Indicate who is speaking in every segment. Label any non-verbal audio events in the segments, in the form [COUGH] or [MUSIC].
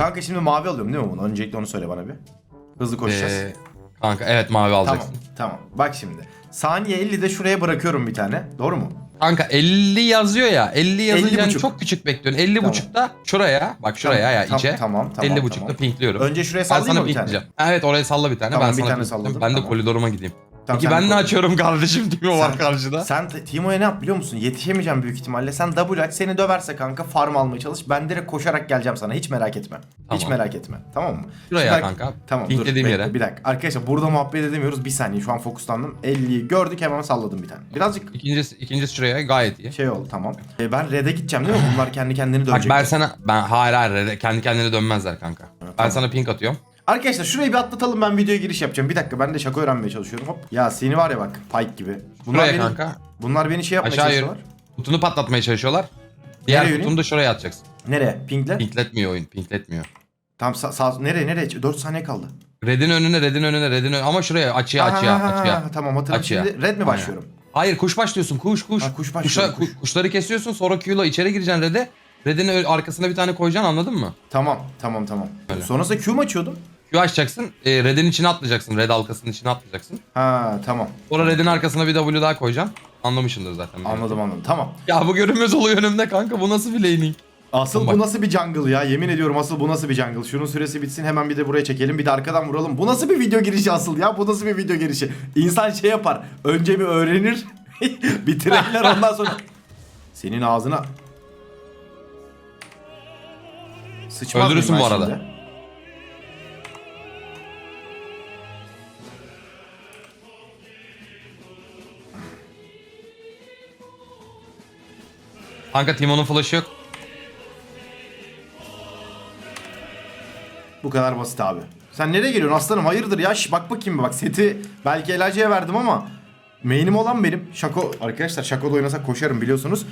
Speaker 1: Kanka şimdi mavi alıyorum değil mi bunu? Öncelikle onu söyle bana bir. Hızlı koşacağız.
Speaker 2: Ee, kanka evet mavi
Speaker 1: tamam
Speaker 2: alacaksın.
Speaker 1: tamam. Bak şimdi. Saniye 50'de şuraya bırakıyorum bir tane. Doğru mu?
Speaker 2: Kanka 50 yazıyor ya. 50 yazınca
Speaker 1: 50,5.
Speaker 2: çok küçük bekliyorsun. 50
Speaker 1: Tamam.
Speaker 2: buçukta şuraya bak şuraya
Speaker 1: Tamam,
Speaker 2: ya
Speaker 1: tam-
Speaker 2: içe.
Speaker 1: tamam, tamam,
Speaker 2: 50 buçukta
Speaker 1: tamam.
Speaker 2: pinkliyorum.
Speaker 1: Önce şuraya sallayayım mı bir tane?
Speaker 2: Evet oraya salla bir tane.
Speaker 1: Tamam,
Speaker 2: ben
Speaker 1: bir
Speaker 2: sana
Speaker 1: tane salladım,
Speaker 2: Ben de
Speaker 1: tamam.
Speaker 2: koridoruma gideyim.
Speaker 1: Tamam,
Speaker 2: Peki
Speaker 1: sen
Speaker 2: ben ne
Speaker 1: koy.
Speaker 2: açıyorum kardeşim Timo var
Speaker 1: Sen-
Speaker 2: karşıda.
Speaker 1: Sen t- Timo'ya ne yap biliyor musun? Yetişemeyeceğim büyük ihtimalle. Sen W aç seni döverse kanka farm almaya çalış. Ben direkt koşarak geleceğim sana. Hiç merak etme. Hiç
Speaker 2: Tamam.
Speaker 1: merak etme. Tamam mı?
Speaker 2: Şuraya
Speaker 1: Şimdi-
Speaker 2: kanka.
Speaker 1: Tamam dur. bekle,
Speaker 2: yere.
Speaker 1: Bir dakika. Arkadaşlar burada muhabbet edemiyoruz. Bir saniye şu an fokuslandım. 50'yi gördük hemen salladım bir tane. Birazcık
Speaker 2: İkincisi, ikincisi şuraya gayet iyi.
Speaker 1: şey oldu tamam. E, ben red'e gideceğim değil mi? Bunlar kendi kendini
Speaker 2: Bak
Speaker 1: dönecek.
Speaker 2: ben sana ben hayır hayır kendi kendine dönmezler kanka. Ben sana pink atıyorum.
Speaker 1: Arkadaşlar şurayı bir atlatalım ben videoya giriş yapacağım. Bir dakika ben de şaka öğrenmeye çalışıyorum. Hop. Ya seni var ya bak Pike gibi. Bunlar
Speaker 2: Şuraya
Speaker 1: beni,
Speaker 2: kanka.
Speaker 1: Bunlar beni şey yapmaya
Speaker 2: Aşağı yürü.
Speaker 1: çalışıyorlar.
Speaker 2: Kutunu patlatmaya çalışıyorlar. Diğer
Speaker 1: yürüyeyim?
Speaker 2: kutunu da şuraya atacaksın.
Speaker 1: Nereye? Pink'le?
Speaker 2: Pinkletmiyor oyun, pinkletmiyor.
Speaker 1: Tam sağ, sağ nereye nereye? 4 saniye kaldı.
Speaker 2: Red'in önüne, red'in önüne, red'in önüne. Ama şuraya açıya, açıya,
Speaker 1: Ha, ha, ha,
Speaker 2: açıya.
Speaker 1: ha, Tamam hatırladım.
Speaker 2: Açıya.
Speaker 1: Şimdi red mi başlıyorum?
Speaker 2: Hayır kuş başlıyorsun, kuş kuş.
Speaker 1: Ha, kuş
Speaker 2: Kuşa-
Speaker 1: kuş.
Speaker 2: ku- kuşları kesiyorsun sonra Q'la içeri gireceksin red'e. Red'in ö- arkasına bir tane koyacaksın anladın mı?
Speaker 1: Tamam tamam tamam.
Speaker 2: Öyle.
Speaker 1: Sonrasında Q mu açıyordum?
Speaker 2: Q açacaksın, e, red'in içine atlayacaksın, red halkasının içine atlayacaksın.
Speaker 1: Ha tamam.
Speaker 2: Sonra red'in arkasına bir W daha koyacaksın. Anlamışsındır zaten.
Speaker 1: Anladım anladım. Tamam.
Speaker 2: Ya bu görünmez oluyor önümde kanka bu nasıl bir laning?
Speaker 1: Asıl
Speaker 2: Bak.
Speaker 1: bu nasıl bir jungle ya? Yemin ediyorum asıl bu nasıl bir jungle? Şunun süresi bitsin hemen bir de buraya çekelim. Bir de arkadan vuralım. Bu nasıl bir video girişi asıl ya? Bu nasıl bir video girişi? İnsan şey yapar. Önce bir öğrenir. [LAUGHS] Bitirirler ondan sonra. [LAUGHS] Senin ağzına. Sıçmaz
Speaker 2: Öldürürsün bu arada.
Speaker 1: şimdi?
Speaker 2: Kanka Timon'un flash'ı yok.
Speaker 1: Bu kadar basit abi. Sen nereye geliyorsun aslanım? Hayırdır ya? Şş, bak bakayım bak. Seti belki Elacı'ya verdim ama main'im olan benim. Şako arkadaşlar Şako'da oynasak koşarım biliyorsunuz.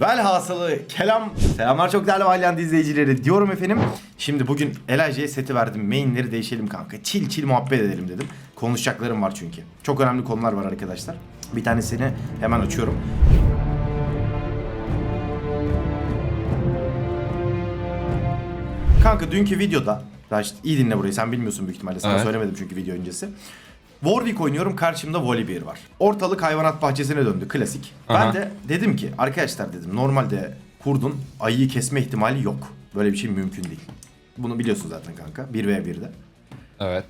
Speaker 1: Velhasılı kelam. Selamlar çok değerli Valiant izleyicileri diyorum efendim. Şimdi bugün Elacı'ya seti verdim. Main'leri değişelim kanka. Çil çil muhabbet edelim dedim. Konuşacaklarım var çünkü. Çok önemli konular var arkadaşlar. Bir tanesini hemen açıyorum. Kanka dünkü videoda Raşit iyi dinle burayı sen bilmiyorsun büyük ihtimalle sana
Speaker 2: Evet.
Speaker 1: söylemedim çünkü video öncesi. Warwick oynuyorum karşımda Volibear var. Ortalık hayvanat bahçesine döndü klasik. Ben
Speaker 2: Aha.
Speaker 1: de dedim ki arkadaşlar dedim normalde kurdun ayıyı kesme ihtimali yok. Böyle bir şey mümkün değil. Bunu biliyorsun zaten kanka 1v1'de.
Speaker 2: Evet.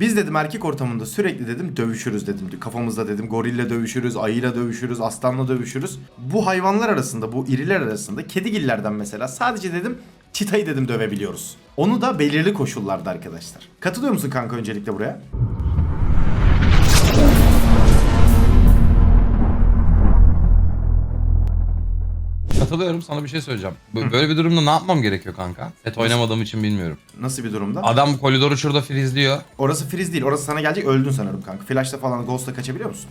Speaker 1: Biz dedim erkek ortamında sürekli dedim dövüşürüz dedim. Kafamızda dedim gorille dövüşürüz, ayıyla dövüşürüz, aslanla dövüşürüz. Bu hayvanlar arasında, bu iriler arasında kedigillerden mesela sadece dedim çitayı dedim dövebiliyoruz. Onu da belirli koşullarda arkadaşlar. Katılıyor musun kanka öncelikle buraya?
Speaker 2: Katılıyorum sana bir şey söyleyeceğim. B- Böyle bir durumda ne yapmam gerekiyor kanka? Set oynamadığım için bilmiyorum.
Speaker 1: Nasıl bir durumda?
Speaker 2: Adam koridoru şurada freezeliyor.
Speaker 1: Orası freeze değil. Orası sana gelecek öldün sanırım kanka. Flash'ta falan Ghost'la kaçabiliyor musun?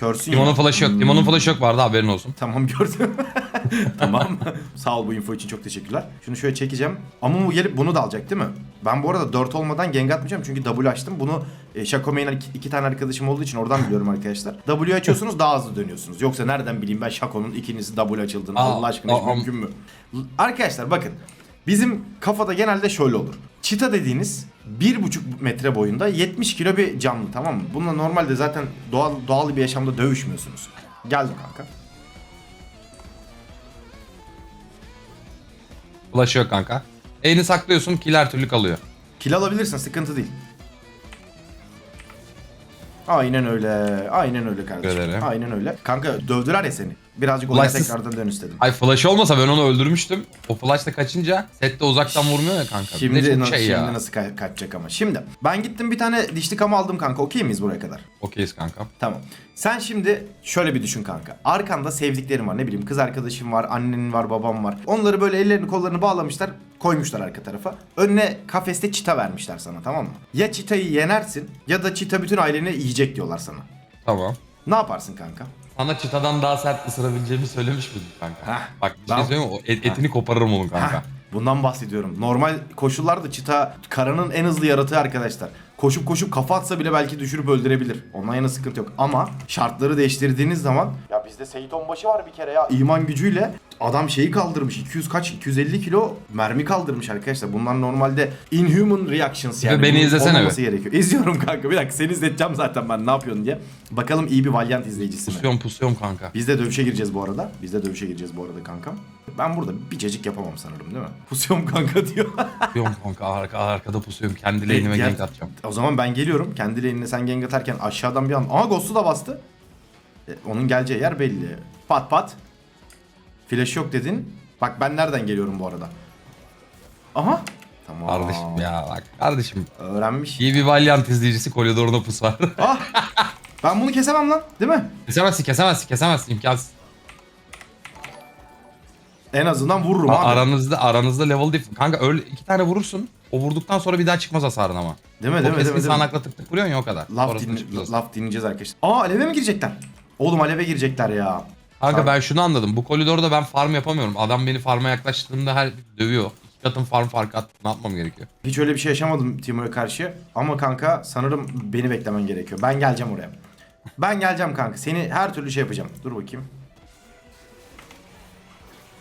Speaker 1: Körsün
Speaker 2: Timon'un
Speaker 1: ya.
Speaker 2: flash'ı yok. Timon'un flash'ı yok vardı haberin olsun.
Speaker 1: Tamam gördüm. [LAUGHS] tamam. Sağ ol bu info için çok teşekkürler. Şunu şöyle çekeceğim. Ama bu gelip bunu da alacak değil mi? Ben bu arada 4 olmadan gank atmayacağım çünkü W açtım. Bunu e, Shaco Main'den iki, iki tane arkadaşım olduğu için oradan biliyorum arkadaşlar. W açıyorsunuz daha hızlı dönüyorsunuz. Yoksa nereden bileyim ben Shaco'nun ikincisi W açıldığını.
Speaker 2: Aa,
Speaker 1: Allah aşkına hiç
Speaker 2: aa,
Speaker 1: mümkün mü? L- Arkadaşlar bakın. Bizim kafada genelde şöyle olur. Çita dediğiniz 1,5 metre boyunda 70 kilo bir canlı tamam mı? Bununla normalde zaten doğal doğal bir yaşamda dövüşmüyorsunuz. Geldim kanka.
Speaker 2: Flash'ı yok kanka. Elini saklıyorsun kill her türlü kalıyor.
Speaker 1: Kill alabilirsin sıkıntı değil. Aynen öyle. Aynen öyle kardeşim.
Speaker 2: Ederim.
Speaker 1: Aynen öyle. Kanka dövdüler ya seni. Birazcık olaya
Speaker 2: Flashsız-
Speaker 1: tekrardan dön istedim.
Speaker 2: Ay flash olmasa ben onu öldürmüştüm. O flash'la kaçınca sette uzaktan vurmuyor ya kanka.
Speaker 1: Şimdi,
Speaker 2: çok
Speaker 1: na-
Speaker 2: şey
Speaker 1: şimdi
Speaker 2: ya.
Speaker 1: nasıl ka- kaçacak ama. Şimdi ben gittim bir tane dişli kama aldım kanka. Okey miyiz buraya kadar?
Speaker 2: Okeyiz kanka.
Speaker 1: Tamam. Sen şimdi şöyle bir düşün kanka. Arkanda sevdiklerin var. Ne bileyim kız arkadaşın var, annenin var, babam var. Onları böyle ellerini kollarını bağlamışlar. Koymuşlar arka tarafa. Önüne kafeste çita vermişler sana tamam mı? Ya çitayı yenersin ya da çita bütün aileni yiyecek diyorlar sana.
Speaker 2: Tamam.
Speaker 1: Ne yaparsın kanka?
Speaker 2: Sana çıtadan daha sert ısırabileceğimi söylemiş miydim kanka?
Speaker 1: Heh,
Speaker 2: Bak bir
Speaker 1: ben-
Speaker 2: şey söyleyeyim mi? O et- etini koparırım onun kanka.
Speaker 1: Heh, bundan bahsediyorum. Normal koşullarda çita karanın en hızlı yaratığı arkadaşlar. Koşup koşup kafa atsa bile belki düşürüp öldürebilir. Ondan yana sıkıntı yok. Ama şartları değiştirdiğiniz zaman ya bizde Seyit Onbaşı var bir kere ya. İman gücüyle adam şeyi kaldırmış. 200 kaç? 250 kilo mermi kaldırmış arkadaşlar. Bunlar normalde inhuman reactions yani.
Speaker 2: beni
Speaker 1: Bunun
Speaker 2: izlesene
Speaker 1: olmaması gerekiyor. İzliyorum kanka. Bir dakika seni izleteceğim zaten ben ne yapıyorsun diye. Bakalım iyi bir Valiant izleyicisi mi?
Speaker 2: Pusuyorum pusuyorum kanka.
Speaker 1: Biz de dövüşe gireceğiz bu arada. Biz de dövüşe gireceğiz bu arada kankam. Ben burada bir cacık yapamam sanırım değil mi? Pusuyorum kanka diyor.
Speaker 2: Pusuyorum kanka arka, arkada pusuyorum. Kendi lane'ime gank atacağım.
Speaker 1: O zaman ben geliyorum. Kendi lane'ine sen gank atarken aşağıdan bir an... Aa Ghost'u da bastı. E, onun geleceği yer belli. Pat pat. Flash yok dedin. Bak ben nereden geliyorum bu arada. Aha. Tamam.
Speaker 2: Kardeşim ya bak kardeşim.
Speaker 1: Öğrenmiş.
Speaker 2: İyi bir Valiant izleyicisi koridoruna pusar. [LAUGHS]
Speaker 1: Ah. Ben bunu kesemem lan. Değil mi?
Speaker 2: kesemezsin kesemezsin kesemezsin imkansız.
Speaker 1: En azından vururum
Speaker 2: A-
Speaker 1: abi.
Speaker 2: aranızda aranızda level diff. Kanka öyle iki tane vurursun. O vurduktan sonra bir daha çıkmaz hasarın ama.
Speaker 1: Değil mi?
Speaker 2: O
Speaker 1: Değil mi?
Speaker 2: keskin
Speaker 1: Değil mi? Mi?
Speaker 2: sağanakla tık tık vuruyorsun ya o kadar.
Speaker 1: Laf, dinle- laf dinleyeceğiz arkadaşlar. Aa aleve mi girecekler? Oğlum aleve girecekler ya.
Speaker 2: Kanka ben şunu anladım. Bu koridorda ben farm yapamıyorum. Adam beni farma yaklaştığında her dövüyor. İki katın farm farkı attı. Ne yapmam gerekiyor?
Speaker 1: Hiç öyle bir şey yaşamadım Timo'ya karşı. Ama kanka sanırım beni beklemen gerekiyor. Ben geleceğim oraya. Ben geleceğim kanka. Seni her türlü şey yapacağım. Dur bakayım.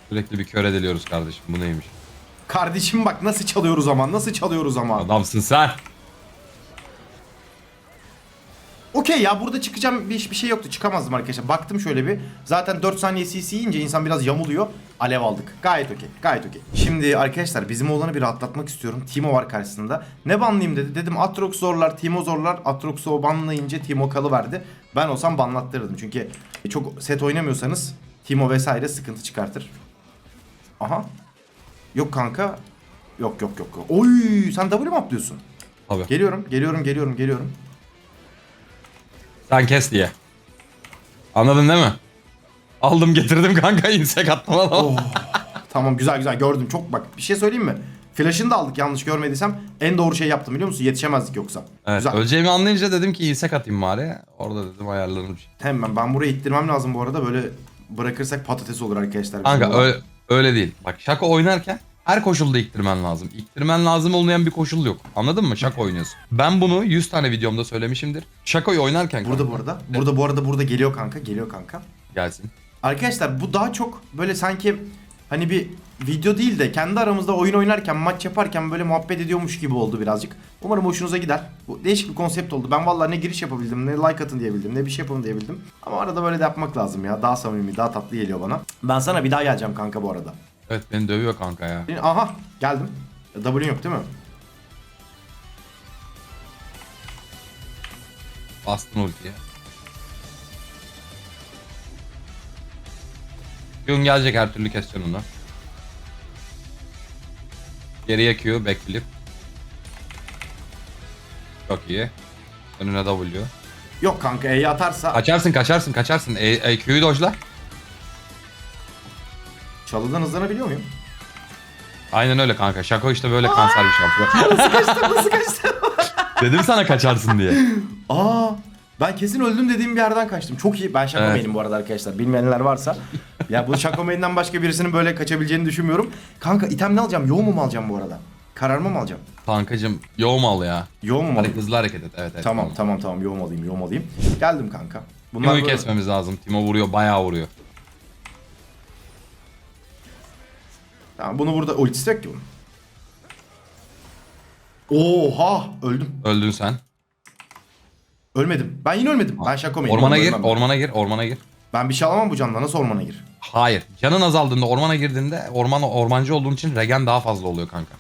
Speaker 2: Sürekli bir kör ediliyoruz kardeşim. Bu neymiş?
Speaker 1: Kardeşim bak nasıl çalıyoruz ama. Nasıl çalıyoruz ama.
Speaker 2: Adamsın sen.
Speaker 1: Okey ya burada çıkacağım bir, bir şey yoktu. Çıkamazdım arkadaşlar. Baktım şöyle bir. Zaten 4 saniye CC yiyince insan biraz yamuluyor. Alev aldık. Gayet okey. Gayet okey. Şimdi arkadaşlar bizim oğlanı bir rahatlatmak istiyorum. Timo var karşısında. Ne banlayayım dedi. Dedim Atrox zorlar, Timo zorlar. Atrox'u o banlayınca Timo kalıverdi. Ben olsam banlattırırdım. Çünkü çok set oynamıyorsanız Timo vesaire sıkıntı çıkartır. Aha. Yok kanka. Yok yok yok. yok. Oy sen W mi atlıyorsun?
Speaker 2: Tabii.
Speaker 1: Geliyorum, geliyorum, geliyorum, geliyorum.
Speaker 2: Sen kes diye. Anladın değil mi? Aldım getirdim kanka [LAUGHS] insek atlamadan.
Speaker 1: Oh. Tamam güzel güzel gördüm. Çok bak bir şey söyleyeyim mi? Flash'ını da aldık yanlış görmediysem. En doğru şey yaptım biliyor musun? Yetişemezdik yoksa.
Speaker 2: Evet,
Speaker 1: güzel.
Speaker 2: öleceğimi anlayınca dedim ki insek atayım bari. Orada dedim ayarlarım bir şey.
Speaker 1: Hemen ben burayı ittirmem lazım bu arada. Böyle bırakırsak patates olur arkadaşlar.
Speaker 2: Kanka öyle, öyle değil. Bak şaka oynarken her koşulda iktirmen lazım. İktirmen lazım olmayan bir koşul yok. Anladın mı? Şaka oynuyorsun. Ben bunu 100 tane videomda söylemişimdir. Şakoyu oynarken
Speaker 1: Burada
Speaker 2: kanka,
Speaker 1: bu arada. Burada bu arada burada geliyor kanka. Geliyor kanka.
Speaker 2: gelsin.
Speaker 1: Arkadaşlar bu daha çok böyle sanki hani bir video değil de kendi aramızda oyun oynarken maç yaparken böyle muhabbet ediyormuş gibi oldu birazcık. Umarım hoşunuza gider. Bu değişik bir konsept oldu. Ben vallahi ne giriş yapabildim ne like atın diyebildim ne bir şey yapın diyebildim. Ama arada böyle de yapmak lazım ya. Daha samimi daha tatlı geliyor bana. Ben sana bir daha geleceğim kanka bu arada.
Speaker 2: Evet beni dövüyor kanka ya.
Speaker 1: Aha geldim. W'un yok değil mi?
Speaker 2: Bastın ultiye. Q'un gelecek her türlü keseceksin onu. Geriye Q, backflip. Çok iyi. Önüne W.
Speaker 1: Yok kanka E'yi atarsa
Speaker 2: Kaçarsın kaçarsın kaçarsın. E, e, Q'yu dojla.
Speaker 1: çalıdan hızlanabiliyor muyum?
Speaker 2: Aynen öyle kanka. Şako işte böyle kanser bir şampiyon. [LAUGHS]
Speaker 1: nasıl kaçtım nasıl kaçtım? [LAUGHS]
Speaker 2: Dedim sana kaçarsın diye.
Speaker 1: Aa ben kesin öldüm dediğim bir yerden kaçtım. Çok iyi. Ben Şako
Speaker 2: Evet.
Speaker 1: Main'im bu arada arkadaşlar. Bilmeyenler varsa. [LAUGHS] ya bu Şako Main'den başka birisinin böyle kaçabileceğini düşünmüyorum. Kanka item ne alacağım? Yoğun mu alacağım bu arada? Kararma mı alacağım?
Speaker 2: Kankacım yoğum al ya.
Speaker 1: Yoğun mu alayım?
Speaker 2: hızlı hareket et. Evet evet.
Speaker 1: Tamam tamam tamam yoğun alayım yoğun alayım. Geldim kanka. Bunlar
Speaker 2: Timo'yu
Speaker 1: böyle-
Speaker 2: kesmemiz lazım. Timo vuruyor bayağı vuruyor.
Speaker 1: Tamam bunu burada ultisi yok ki bunun. Oha öldüm.
Speaker 2: Öldün sen.
Speaker 1: Ölmedim. Ben yine ölmedim. Ben Şako Main'im.
Speaker 2: Ormana gir, ormana gir, ormana gir.
Speaker 1: Ben bir şey alamam bu canla. Nasıl ormana gir?
Speaker 2: Hayır. Canın azaldığında ormana girdiğinde orman ormancı olduğun için regen daha fazla oluyor kanka.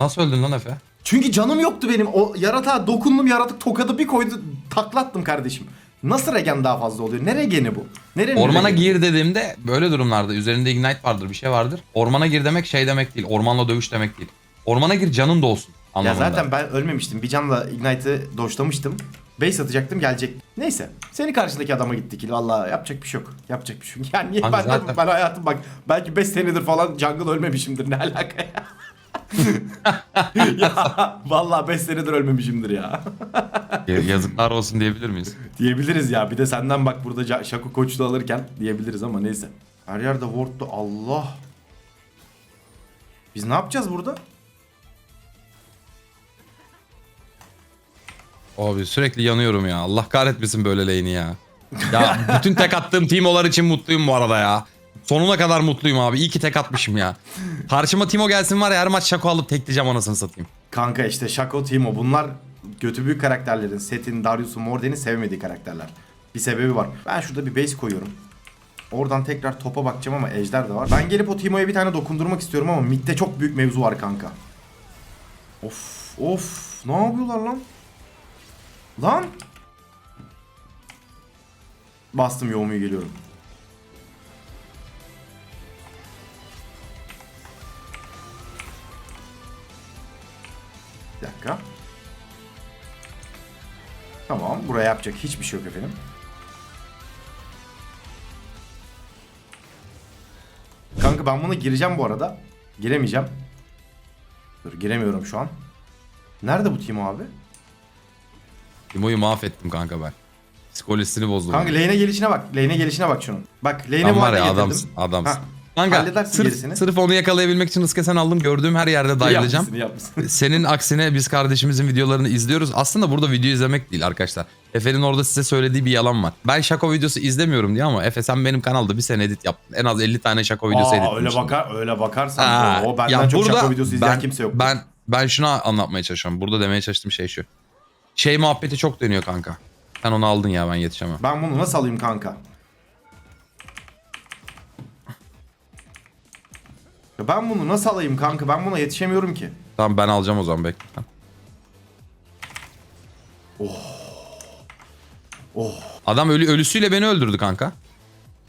Speaker 2: Nasıl öldün lan Efe?
Speaker 1: Çünkü canım yoktu benim. O yaratığa dokundum yaratık tokadı bir koydu taklattım kardeşim. Nasıl regen daha fazla oluyor? Ne regeni bu? Nerenin
Speaker 2: Ormana
Speaker 1: regeni?
Speaker 2: gir dediğimde böyle durumlarda üzerinde ignite vardır bir şey vardır. Ormana gir demek şey demek değil. Ormanla dövüş demek değil. Ormana gir canın da olsun
Speaker 1: Ya
Speaker 2: anlamında.
Speaker 1: zaten ben ölmemiştim. Bir canla Ignite'ı doşlamıştım. Base atacaktım gelecek. Neyse. Seni karşındaki adama gitti ki. Valla yapacak bir şey yok. Yapacak bir şey yok. [LAUGHS] Yani niye ben,
Speaker 2: zaten-
Speaker 1: ben hayatım bak belki 5 senedir falan jungle ölmemişimdir. Ne alaka ya? [LAUGHS] [LAUGHS] ya vallahi 5 senedir ölmemişimdir ya.
Speaker 2: Ya- Yazıklar olsun diyebilir miyiz?
Speaker 1: Diyebiliriz ya. Bir de senden bak burada Şako koçlu alırken diyebiliriz ama neyse. Her yerde ward'du. Allah. Biz ne yapacağız burada?
Speaker 2: Abi sürekli yanıyorum ya. Allah kahretmesin böyle lane'i ya. Ya bütün tek attığım Timo'lar için mutluyum bu arada ya. Sonuna kadar mutluyum abi. İyi ki tek atmışım ya. Karşıma Timo gelsin var ya her maç şako alıp tekleyeceğim anasını satayım.
Speaker 1: Kanka işte Shaco, Timo bunlar götü büyük karakterlerin, Set'in, Darius'un, Morden'in sevmediği karakterler. Bir sebebi var. Ben şurada bir base koyuyorum. Oradan tekrar topa bakacağım ama ejder de var. Ben gelip o Timo'ya bir tane dokundurmak istiyorum ama midde çok büyük mevzu var kanka. Of of ne yapıyorlar lan? Lan! Bastım yoğumuyu geliyorum. Bir dakika. Tamam buraya yapacak hiçbir şey yok efendim. Kanka ben buna gireceğim bu arada. Giremeyeceğim. Dur giremiyorum şu an. Nerede bu Timo abi?
Speaker 2: Timo'yu mahvettim kanka ben. Psikolojisini bozdum.
Speaker 1: Kanka lane'e gelişine bak. Lane'e gelişine bak şunun. Bak lane'e bu
Speaker 2: ya
Speaker 1: getirdim.
Speaker 2: adamsın. Adamsın.
Speaker 1: Ha,
Speaker 2: Kanka sırf,
Speaker 1: gerisini.
Speaker 2: sırf onu yakalayabilmek için ıskesen aldım. Gördüğüm her yerde.
Speaker 1: Yapmışsın, yapmışsın. [LAUGHS]
Speaker 2: Senin aksine biz kardeşimizin videolarını izliyoruz. Aslında burada video izlemek değil arkadaşlar. Efe'nin orada size söylediği bir yalan var. Ben şako videosu izlemiyorum diye ama Efe sen benim kanalda bir sene edit yaptın. En az 50 tane şako videosu
Speaker 1: Aa,
Speaker 2: editlemişsin.
Speaker 1: öyle bakar öyle bakarsan
Speaker 2: Aa,
Speaker 1: o benden
Speaker 2: ya
Speaker 1: çok
Speaker 2: burada
Speaker 1: şaka videosu izleyen
Speaker 2: ben-
Speaker 1: kimse yok.
Speaker 2: Ben ben şunu anlatmaya çalışıyorum. Burada demeye çalıştığım şey şu. Şey muhabbeti çok dönüyor kanka. Sen onu aldın ya ben yetişemem.
Speaker 1: Ben bunu nasıl alayım kanka? Ya ben bunu nasıl alayım kanka? Ben buna yetişemiyorum ki.
Speaker 2: Tamam ben alacağım o zaman bekle.
Speaker 1: Oh.
Speaker 2: Adam ölü ölüsüyle beni öldürdü kanka.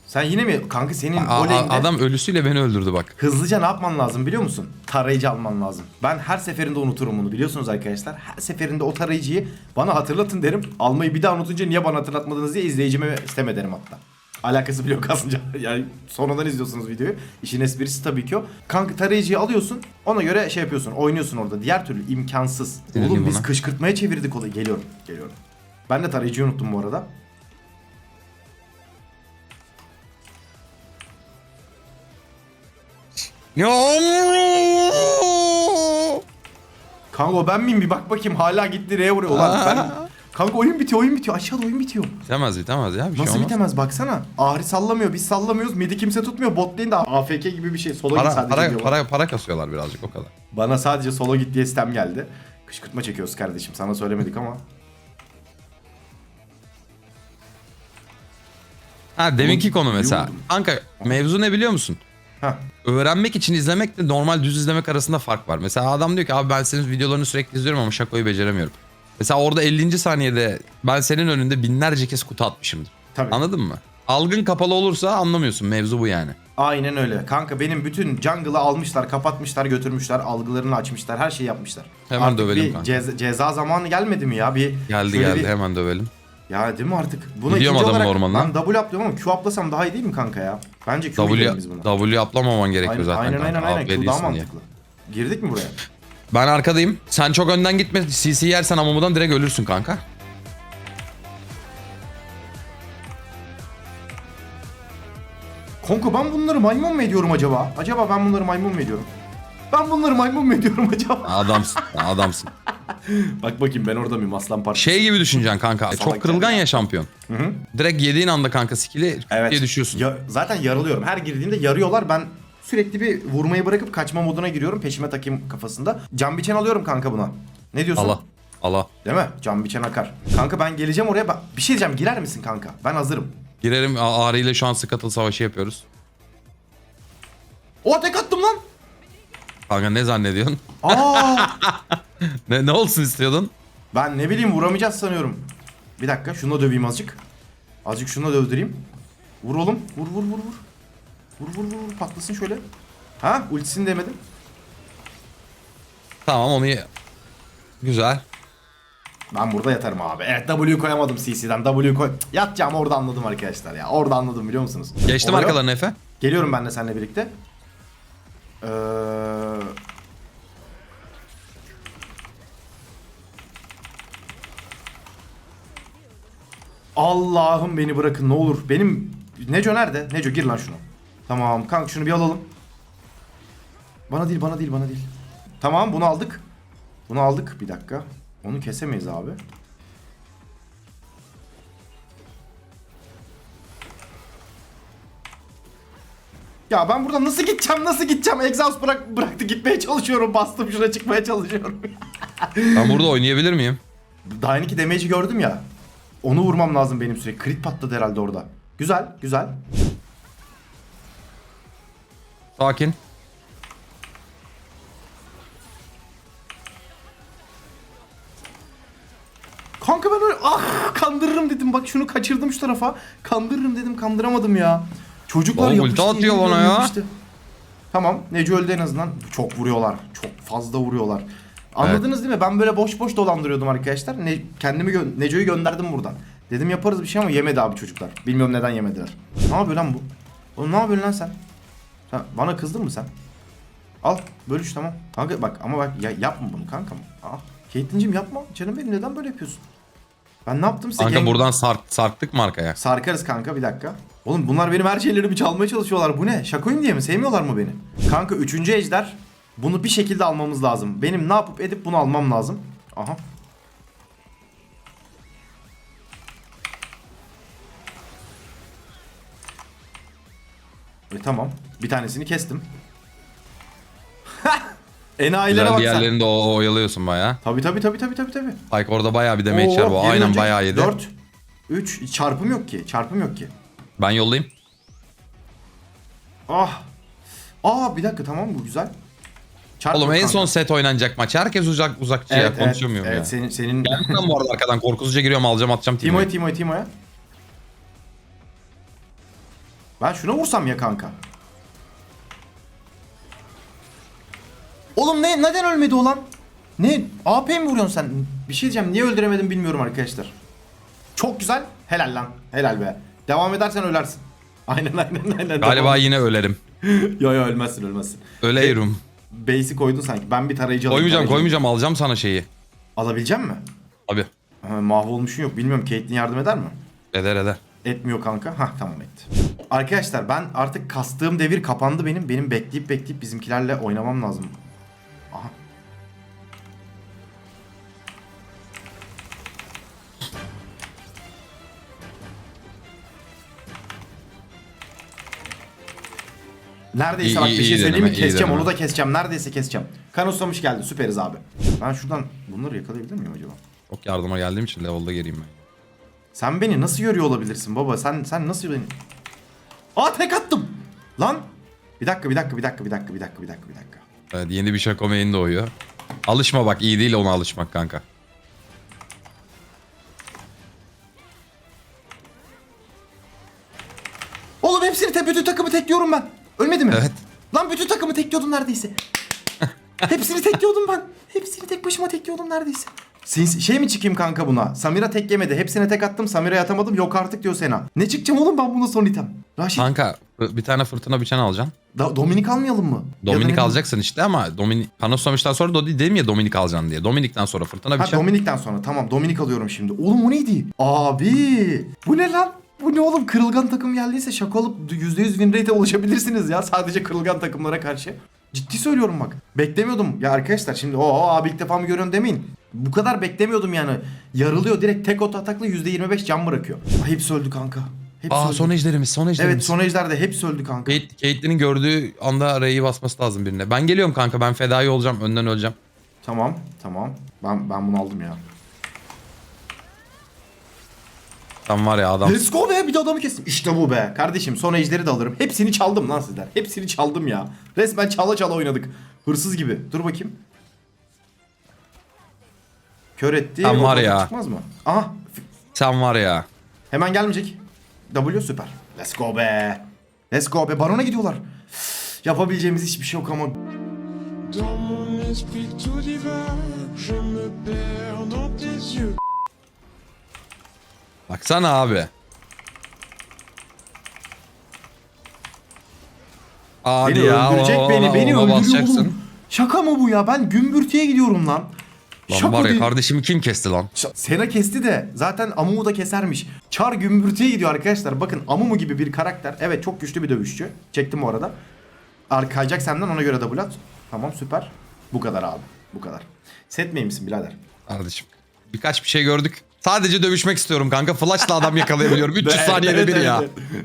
Speaker 1: Sen yine mi? Kanka senin
Speaker 2: A- a- adam ölüsüyle beni öldürdü bak.
Speaker 1: hızlıca ne yapman lazım biliyor musun? Tarayıcı alman lazım. Ben her seferinde unuturum bunu biliyorsunuz arkadaşlar. Her seferinde o tarayıcıyı bana hatırlatın derim. Almayı bir daha unutunca niye bana hatırlatmadınız diye izleyicime isteme derim hatta. Alakası bile yok aslında. [LAUGHS] Yani sonradan izliyorsunuz videoyu. İşin esprisi tabii ki o. Kanka tarayıcıyı alıyorsun. Ona göre şey yapıyorsun. Oynuyorsun orada. Diğer türlü imkansız.
Speaker 2: Sinirliyim
Speaker 1: Oğlum biz
Speaker 2: ona.
Speaker 1: kışkırtmaya çevirdik olayı. Geliyorum. Geliyorum. Ben de tarayıcıyı unuttum bu arada. Kanka o ben miyim bir bak bakayım hala gitti R'ye vuruyor. Ulan ben... Kanka oyun bitiyor oyun bitiyor aşağıda oyun bitiyor.
Speaker 2: Bitemez bitemez ya bir şey
Speaker 1: Nasıl
Speaker 2: olmaz.
Speaker 1: bitemez baksana. Ahri sallamıyor biz sallamıyoruz midi kimse tutmuyor bot lane'de AFK gibi bir şey sola git
Speaker 2: Para,
Speaker 1: sadece
Speaker 2: para,
Speaker 1: diyor.
Speaker 2: para, para kasıyorlar birazcık o kadar.
Speaker 1: Bana sadece sola git diye sistem geldi. Kışkırtma çekiyoruz kardeşim sana söylemedik ama.
Speaker 2: Ha deminki konu mesela. Kanka mevzu ne biliyor musun?
Speaker 1: Heh.
Speaker 2: Öğrenmek için izlemekle normal düz izlemek arasında fark var. Mesela adam diyor ki abi ben senin videolarını sürekli izliyorum ama şakoyu beceremiyorum. Mesela orada 50. saniyede ben senin önünde binlerce kez kutu atmışımdır.
Speaker 1: Tabii.
Speaker 2: Anladın mı? Algın kapalı olursa anlamıyorsun. Mevzu bu yani.
Speaker 1: Aynen öyle. Kanka benim bütün jungle'ı almışlar, kapatmışlar, götürmüşler, algılarını açmışlar, her şeyi yapmışlar.
Speaker 2: Hemen
Speaker 1: Artık
Speaker 2: dövelim
Speaker 1: bir
Speaker 2: kanka.
Speaker 1: ceza, ceza zamanı gelmedi mi ya? Bir
Speaker 2: Geldi geldi
Speaker 1: bir-
Speaker 2: hemen dövelim.
Speaker 1: Ya değil mi artık? Buna
Speaker 2: Gidiyorum
Speaker 1: ikinci
Speaker 2: adamın
Speaker 1: olarak
Speaker 2: ormanına.
Speaker 1: ben W atlıyorum ama Q atlasam daha iyi değil mi kanka ya? Bence Q
Speaker 2: W,
Speaker 1: gidelim biz buna.
Speaker 2: W atlamaman gerekiyor
Speaker 1: Aynen
Speaker 2: zaten.
Speaker 1: aynen aynen,
Speaker 2: kanka.
Speaker 1: aynen. Q daha
Speaker 2: değilsin diye.
Speaker 1: mantıklı. Girdik mi buraya?
Speaker 2: Ben arkadayım. Sen çok önden gitme. CC yersen Amumu'dan direkt ölürsün kanka.
Speaker 1: Konko ben bunları maymun mu ediyorum acaba? Acaba ben bunları maymun mu ediyorum? Ben bunları maymun mu ediyorum acaba?
Speaker 2: Adamsın. adamsın. [LAUGHS]
Speaker 1: Bak bakayım ben orada mıyım aslan parçası?
Speaker 2: Şey gibi düşüneceksin kanka. Çok kırılgan ya şampiyon.
Speaker 1: Hı hı.
Speaker 2: Direkt yediğin anda kanka skill'i
Speaker 1: Evet.
Speaker 2: diye düşüyorsun.
Speaker 1: Ya, zaten yarılıyorum. Her girdiğimde yarıyorlar. Ben sürekli bir vurmayı bırakıp kaçma moduna giriyorum. Peşime takayım kafasında. Can biçen alıyorum kanka buna. Ne diyorsun?
Speaker 2: Allah. Allah.
Speaker 1: Değil mi? Can biçen akar. Kanka ben geleceğim oraya. Bak, bir şey diyeceğim. Girer misin kanka? Ben hazırım.
Speaker 2: Girerim Ağrı ile şu an skatıl savaşı yapıyoruz.
Speaker 1: O tek attım lan.
Speaker 2: Kanka ne zannediyorsun?
Speaker 1: Aa! [LAUGHS]
Speaker 2: Ne, ne olsun istiyordun?
Speaker 1: ben ne bileyim vuramayacağız sanıyorum. Bir dakika şunu döveyim azıcık. Azıcık şunu dövdüreyim. Vur oğlum. Vur vur vur vur. Vur vur vur. vur. Patlasın şöyle. Ha? Ultisini demedim.
Speaker 2: Tamam onu ye- Güzel.
Speaker 1: Ben burada yatarım abi. Evet W koyamadım CC'den. W koy. Yatacağım orada anladım arkadaşlar ya. Orada anladım biliyor musunuz?
Speaker 2: Geçtim
Speaker 1: Oluyor.
Speaker 2: arkalarına Efe.
Speaker 1: Geliyorum ben de seninle birlikte. Ee... Allah'ım beni bırakın ne olur. Benim Neco nerede? Neco gir lan şunu. Tamam kanka şunu bir alalım. Bana değil bana değil bana değil. Tamam bunu aldık. Bunu aldık bir dakika. Onu kesemeyiz abi. Ya ben buradan nasıl gideceğim nasıl gideceğim? Exhaust bırak, bıraktı gitmeye çalışıyorum. Bastım şuna çıkmaya çalışıyorum. [LAUGHS]
Speaker 2: Ben burada oynayabilir miyim?
Speaker 1: Daha yeni damage'i gördüm ya. Onu vurmam lazım benim sürekli. Crit patladı herhalde orada. Güzel güzel.
Speaker 2: Sakin.
Speaker 1: Kanka ben öyle ah kandırırım dedim. Bak şunu kaçırdım şu tarafa. Kandırırım dedim kandıramadım ya. Çocuklar
Speaker 2: Oğlum ulti
Speaker 1: yapıştı,
Speaker 2: atıyor
Speaker 1: yemin
Speaker 2: bana ya.
Speaker 1: yapıştı. Tamam Neco öldü en azından. Çok vuruyorlar. Çok fazla vuruyorlar. Anladınız değil mi? Ben böyle boş boş dolandırıyordum arkadaşlar. Ne, kendimi gö- Neco'yu gönderdim buradan. Dedim yaparız bir şey ama yemedi abi çocuklar. Bilmiyorum neden yemediler. Ne yapıyor lan bu? Oğlum ne yapıyorsun lan sen? Sen bana kızdın mı sen? Al bölüş tamam. Kanka bak ama bak ya, yapma bunu kankam. Ah Caitlyn'cim yapma. Canım benim neden böyle yapıyorsun? Ben ne yaptım size?
Speaker 2: Kanka
Speaker 1: Gang-
Speaker 2: buradan sark, sarktık mı arkaya?
Speaker 1: Sarkarız kanka bir dakika. Oğlum bunlar benim her şeylerimi çalmaya çalışıyorlar. Bu ne? Şakoyum diye mi? Sevmiyorlar mı beni? Kanka üçüncü ejder. Bunu bir şekilde almamız lazım. Benim ne yapıp edip bunu almam lazım. Aha. E tamam. Bir tanesini kestim. [LAUGHS] Enayilere bak sen.
Speaker 2: diğerlerini de o- oyalıyorsun baya.
Speaker 1: Tabi tabi tabi tabi tabi tabi.
Speaker 2: Pike orada baya bir damage var bu. Aynen bayağı yedi.
Speaker 1: 4 3 çarpım yok ki. Çarpım yok ki.
Speaker 2: Ben yollayayım.
Speaker 1: Ah. Aa bir dakika tamam bu güzel. Çarpma
Speaker 2: Oğlum en
Speaker 1: kanka.
Speaker 2: son set oynanacak maç. Herkes uzak uzakçı ya. Konuşamıyorum
Speaker 1: evet,
Speaker 2: ya.
Speaker 1: senin senin
Speaker 2: Geldim bu arada arkadan korkusuzca giriyorum alacağım atacağım
Speaker 1: Timo'ya. Timo'ya Timo'ya. Ben şuna vursam ya kanka. Oğlum ne neden ölmedi o lan? Ne AP mi vuruyorsun sen? Bir şey diyeceğim. Niye öldüremedim bilmiyorum arkadaşlar. Çok güzel. Helal lan. Helal be. Devam edersen ölersin. [LAUGHS] Aynen aynen aynen.
Speaker 2: Galiba
Speaker 1: Devam.
Speaker 2: yine ölerim. [LAUGHS]
Speaker 1: yo yo ölmezsin ölmezsin.
Speaker 2: Öleyim.
Speaker 1: Base'i koydun sanki. Ben bir tarayıcı alayım.
Speaker 2: Koymayacağım
Speaker 1: tarayıcı
Speaker 2: koymayacağım alacağım sana şeyi.
Speaker 1: Alabilecek mi?
Speaker 2: Abi.
Speaker 1: Ha, mahvolmuşun yok. Bilmiyorum Caitlyn yardım eder mi?
Speaker 2: Eder eder.
Speaker 1: Etmiyor kanka. Hah tamam etti. Arkadaşlar ben artık kastığım devir kapandı benim. Benim bekleyip bekleyip bizimkilerle oynamam lazım. Aha. Neredeyse
Speaker 2: İyi,
Speaker 1: bak
Speaker 2: iyi,
Speaker 1: bir şey
Speaker 2: iyi
Speaker 1: söyleyeyim mi?
Speaker 2: deneme, iyi
Speaker 1: Keseceğim
Speaker 2: deneme.
Speaker 1: onu da keseceğim. Neredeyse keseceğim. Kan ustamış geldi. Süperiz abi. Ben şuradan bunları yakalayabilir miyim acaba?
Speaker 2: Çok yardıma geldiğim için level'da geriyim ben.
Speaker 1: Sen beni nasıl görüyor olabilirsin baba? Sen sen nasıl beni... Aa tek attım. Lan. Bir dakika bir dakika bir dakika bir dakika bir dakika bir dakika bir dakika.
Speaker 2: Evet, yeni bir şako main doğuyor. Alışma bak iyi değil ona alışmak kanka.
Speaker 1: Neredeyse. [LAUGHS] hepsini tekliyordum ben. Hepsini tek başıma tekliyordum neredeyse. Sin- şey mi çıkayım kanka buna? Samira tek yemedi. Hepsine tek attım. Samira'ya atamadım. Yok artık diyor Sena. Ne çıkacağım oğlum ben buna son item? Raşit.
Speaker 2: Kanka bir tane fırtına bıçağını alacaksın.
Speaker 1: Da- Dominik almayalım mı?
Speaker 2: Dominik alacaksın işte ama Dominik Panos'tan sonra da dedim ya Dominik alacaksın diye. Dominik'ten sonra fırtına
Speaker 1: Ha
Speaker 2: bıçağı.
Speaker 1: Dominik'ten sonra tamam Dominik alıyorum şimdi. Oğlum o neydi? Abi bu ne lan? Bu ne oğlum? Kırılgan takım geldiyse şaka olup %100 win rate'e ulaşabilirsiniz ya. Sadece kırılgan takımlara karşı. Ciddi söylüyorum bak. Beklemiyordum. Ya arkadaşlar şimdi o abi ilk defa mı görüyorsun demeyin. Bu kadar beklemiyordum yani. Yarılıyor direkt tek oto atakla %25 can bırakıyor. Ay, hepsi öldü kanka. Hepsi
Speaker 2: Aa
Speaker 1: öldü.
Speaker 2: son ejderimiz son ejderimiz.
Speaker 1: Evet son ejderde hepsi öldü kanka.
Speaker 2: Kate, Caitlyn'in gördüğü anda R'yi basması lazım birine. Ben geliyorum kanka ben fedai olacağım önden öleceğim.
Speaker 1: Tamam tamam. Ben ben bunu aldım ya.
Speaker 2: Tam var ya adam.
Speaker 1: Let's go be bir de adamı kestim. İşte bu be. Kardeşim son ejderi de alırım. Hepsini çaldım lan sizler. Hepsini çaldım ya. Resmen çala çala oynadık. Hırsız gibi. Dur bakayım. Kör etti.
Speaker 2: Tam var ya.
Speaker 1: Çıkmaz mı? Aha.
Speaker 2: Sen var ya.
Speaker 1: Hemen gelmeyecek. W süper. Let's go be. Let's go be. Barona gidiyorlar. Yapabileceğimiz hiçbir şey yok ama.
Speaker 3: Dans mon esprit tout divin, je me perds dans tes yeux.
Speaker 2: Baksana abi. Hadi
Speaker 1: Beni
Speaker 2: ya.
Speaker 1: öldürecek
Speaker 2: ona-
Speaker 1: beni.
Speaker 2: ona-
Speaker 1: Beni
Speaker 2: ona
Speaker 1: öldürüyor oğlum. Şaka mı bu ya? Ben gümbürtüye gidiyorum lan.
Speaker 2: Lan
Speaker 1: Şaka
Speaker 2: var ya kardeşimi kim kesti lan?
Speaker 1: Sena kesti de zaten Amumu da kesermiş. Çar gümbürtüye gidiyor arkadaşlar. Bakın Amumu gibi bir karakter. Evet çok güçlü bir dövüşçü. Çektim bu arada. Ar kayacak senden ona göre double at. Tamam süper. Bu kadar abi. Bu kadar. Set mi misin birader?
Speaker 2: Kardeşim. Birkaç bir şey gördük. Sadece dövüşmek istiyorum kanka. Flash'la adam yakalayabiliyorum. [LAUGHS] 300 saniyede bir ya.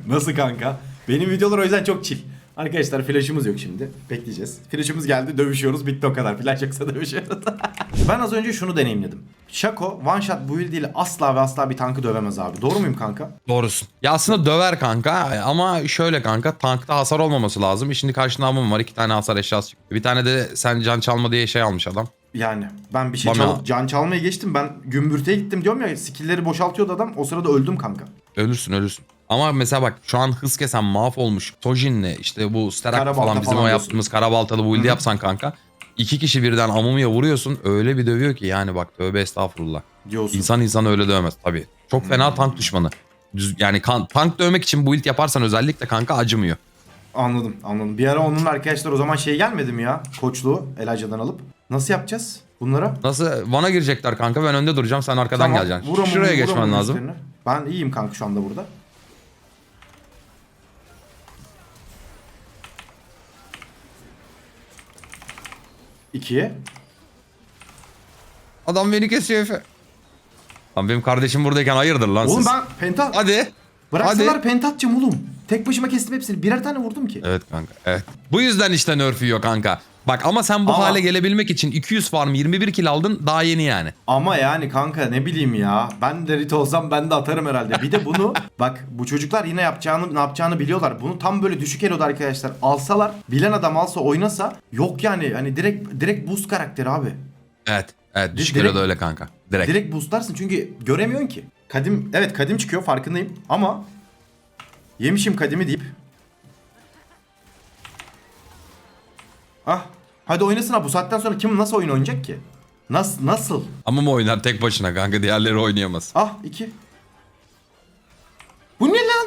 Speaker 1: Nasıl kanka? Benim videolar o yüzden çok chill. Arkadaşlar flash'ımız yok şimdi. Bekleyeceğiz. Flash'ımız geldi dövüşüyoruz. Bitti o kadar. Flash yoksa dövüşüyoruz. [LAUGHS] ben az önce şunu deneyimledim. Shaco one shot build ile asla ve asla bir tankı dövemez abi. Doğru muyum kanka?
Speaker 2: Doğrusun. Ya aslında döver kanka ama şöyle kanka tankta hasar olmaması lazım. E Şimdi karşında amım var iki tane hasar eşyası çıktı. Bir tane de sen can çalma diye şey almış adam.
Speaker 1: Yani ben bir şey
Speaker 2: Bana-
Speaker 1: çalıp can çalmaya geçtim. Ben gümbürtüye gittim diyorum ya skill'leri boşaltıyordu adam. O sırada öldüm kanka.
Speaker 2: Ölürsün ölürsün. Ama mesela bak şu an hız kesen mahvolmuş. Tojin'le işte bu Sterak
Speaker 1: Karabalta
Speaker 2: falan bizim
Speaker 1: falan
Speaker 2: o
Speaker 1: diyorsun.
Speaker 2: yaptığımız karabaltalı build'i yapsan kanka. iki kişi birden amumuya vuruyorsun öyle bir dövüyor ki yani bak tövbe estağfurullah.
Speaker 1: Diyorsun.
Speaker 2: İnsan insan öyle dövmez tabii. Çok fena tank düşmanı. Düz, yani kan, tank dövmek için build yaparsan özellikle kanka acımıyor.
Speaker 1: Anladım anladım. Bir ara onun arkadaşlar o zaman şey gelmedi mi ya? Koçluğu Elaca'dan alıp. Nasıl yapacağız bunlara?
Speaker 2: Nasıl? Van'a girecekler kanka ben önde duracağım sen arkadan geleceksin.
Speaker 1: Vuramam,
Speaker 2: Şuraya
Speaker 1: vuramam
Speaker 2: geçmen lazım.
Speaker 1: üstlerine. Ben iyiyim kanka şu anda burada. İkiye.
Speaker 2: Adam beni kesiyor Efe. Lan benim kardeşim buradayken hayırdır lan
Speaker 1: Oğlum
Speaker 2: siz?
Speaker 1: ben penta...
Speaker 2: Hadi.
Speaker 1: Bıraksalar
Speaker 2: Hadi.
Speaker 1: penta atacağım oğlum. Tek başıma kestim hepsini. Birer tane vurdum ki.
Speaker 2: Evet kanka evet. Bu yüzden işte nerf yiyor kanka. Bak ama sen bu
Speaker 1: Ama-
Speaker 2: hale gelebilmek için 200 farm 21 kill aldın daha yeni yani.
Speaker 1: Ama yani kanka ne bileyim ya. Ben de Rit olsam ben de atarım herhalde. Bir de bunu [LAUGHS] bak bu çocuklar yine yapacağını ne yapacağını biliyorlar. Bunu tam böyle düşük eloda arkadaşlar alsalar, bilen adam alsa oynasa yok yani hani direkt direkt boost karakteri abi.
Speaker 2: Evet. Evet düşük
Speaker 1: direkt-
Speaker 2: elo da öyle kanka. Direkt.
Speaker 1: Direkt boostlarsın çünkü göremiyorsun ki. Kadim evet kadim çıkıyor farkındayım ama yemişim kadimi deyip Ah hadi oynasın abi bu saatten sonra kim nasıl oyun oynayacak ki? Nasıl nasıl?
Speaker 2: Ama mı oynar tek başına kanka diğerleri oynayamaz.
Speaker 1: Ah iki. Bu ne lan?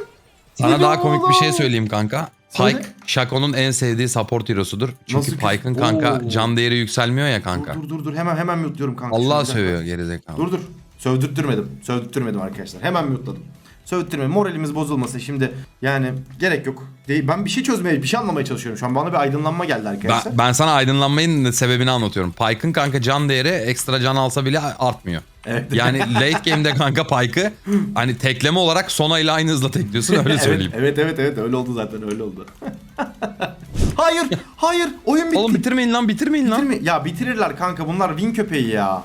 Speaker 2: Sana daha komik bir şey söyleyeyim kanka.
Speaker 1: Söyle.
Speaker 2: Pike, Shaco'nun en sevdiği support hero'sudur. Çünkü
Speaker 1: Nasıl?
Speaker 2: Pike'ın kanka
Speaker 1: Oo.
Speaker 2: can değeri yükselmiyor ya kanka.
Speaker 1: Dur dur dur hemen hemen mute'luyorum kanka.
Speaker 2: Allah
Speaker 1: Şunu bir dakika.
Speaker 2: sövüyor gerizekalı.
Speaker 1: Dur dur. Sövdürttürmedim. Sövdürttürmedim arkadaşlar. Hemen mute'ladım. Sövdürtmedim. Moralimiz bozulmasın şimdi. Yani gerek yok. Değil. Ben bir şey çözmeye, bir şey anlamaya çalışıyorum. Şu an bana bir aydınlanma geldi arkadaşlar.
Speaker 2: Ben, ben sana aydınlanmayın sebebini anlatıyorum. Pike'ın kanka can değeri ekstra can alsa bile artmıyor.
Speaker 1: Evet.
Speaker 2: Yani [LAUGHS] late game'de kanka Pike'ı hani tekleme olarak Sona ile aynı hızla tekliyorsun öyle söyleyeyim.
Speaker 1: Evet, evet evet evet öyle oldu zaten öyle oldu. [LAUGHS] hayır hayır oyun bitti.
Speaker 2: Oğlum bitirmeyin lan bitirmeyin lan.
Speaker 1: Bitirme- Ya bitirirler kanka bunlar win köpeği ya.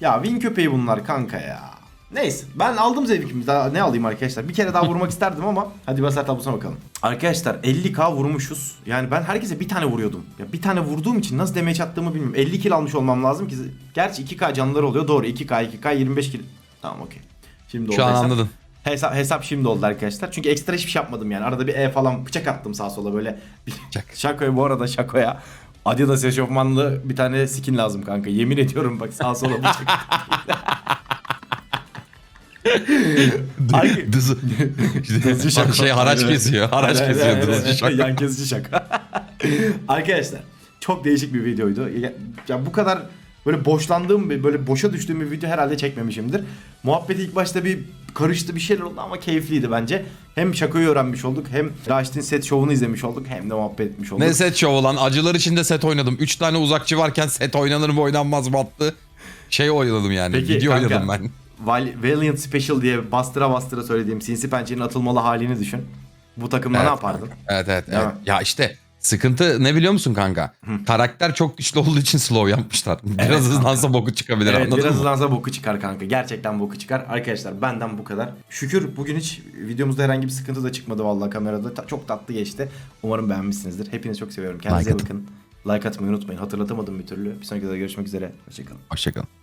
Speaker 1: Ya win köpeği bunlar kanka ya. Neyse ben aldım zevkimi daha ne alayım arkadaşlar. Bir kere daha vurmak [LAUGHS] isterdim ama hadi basar tablosuna bakalım. Arkadaşlar 50k vurmuşuz. Yani ben herkese bir tane vuruyordum. Ya bir tane vurduğum için nasıl damage attığımı bilmiyorum. 50 kill almış olmam lazım ki. Gerçi 2k canlılar oluyor. Doğru 2k 2k 25 kill. Tamam okey. Şimdi
Speaker 2: Şu
Speaker 1: oldu
Speaker 2: an
Speaker 1: hesap.
Speaker 2: anladın.
Speaker 1: Hesap, hesap şimdi oldu arkadaşlar. Çünkü ekstra hiçbir şey yapmadım yani. Arada bir E falan bıçak attım sağa sola böyle. [LAUGHS] Şakoya bu arada şakoya. Adidas eşofmanlı bir tane skin lazım kanka. Yemin ediyorum bak sağa sola bıçak. [LAUGHS] Ay-
Speaker 2: Dızı.
Speaker 1: Dızcı [LAUGHS] şaka.
Speaker 2: şey haraç kesiyor. Haraç
Speaker 1: Evet,
Speaker 2: kesiyor
Speaker 1: evet, evet.
Speaker 2: şaka.
Speaker 1: Yan kesici şaka. Arkadaşlar çok değişik bir videoydu. Ya, ya bu kadar böyle boşlandığım bir böyle boşa düştüğüm bir video herhalde çekmemişimdir. Muhabbet ilk başta bir karıştı bir şeyler oldu ama keyifliydi bence. Hem şakayı öğrenmiş olduk hem Raşit'in set şovunu izlemiş olduk hem de muhabbet etmiş olduk.
Speaker 2: Ne set şovu lan? Acılar içinde set oynadım. 3 tane uzakçı varken set oynanır mı oynanmaz mı attı. Şey oynadım yani.
Speaker 1: Peki
Speaker 2: video
Speaker 1: kanka,
Speaker 2: oynadım ben.
Speaker 1: Val- Valiant Special diye bastıra bastıra söylediğim sinsi pençenin atılmalı halini düşün. Bu takımda ne
Speaker 2: Evet
Speaker 1: yapardın?
Speaker 2: Evet evet. Evet.
Speaker 1: mi?
Speaker 2: Ya işte sıkıntı ne biliyor musun kanka? Karakter çok güçlü olduğu için slow yapmışlar. Biraz hızlansa boku çıkabilir
Speaker 1: Evet
Speaker 2: anladın
Speaker 1: biraz
Speaker 2: mı?
Speaker 1: hızlansa boku çıkar kanka. Gerçekten boku çıkar. Arkadaşlar benden bu kadar. Şükür bugün hiç videomuzda herhangi bir sıkıntı da çıkmadı vallahi kamerada. Ta- çok tatlı geçti. Umarım beğenmişsinizdir. Hepinizi çok seviyorum. Kendinize
Speaker 2: Like
Speaker 1: bakın. Like atmayı unutmayın. Hatırlatamadım bir türlü. Bir sonraki videoda görüşmek üzere. Hoşçakalın.
Speaker 2: Hoşçakalın.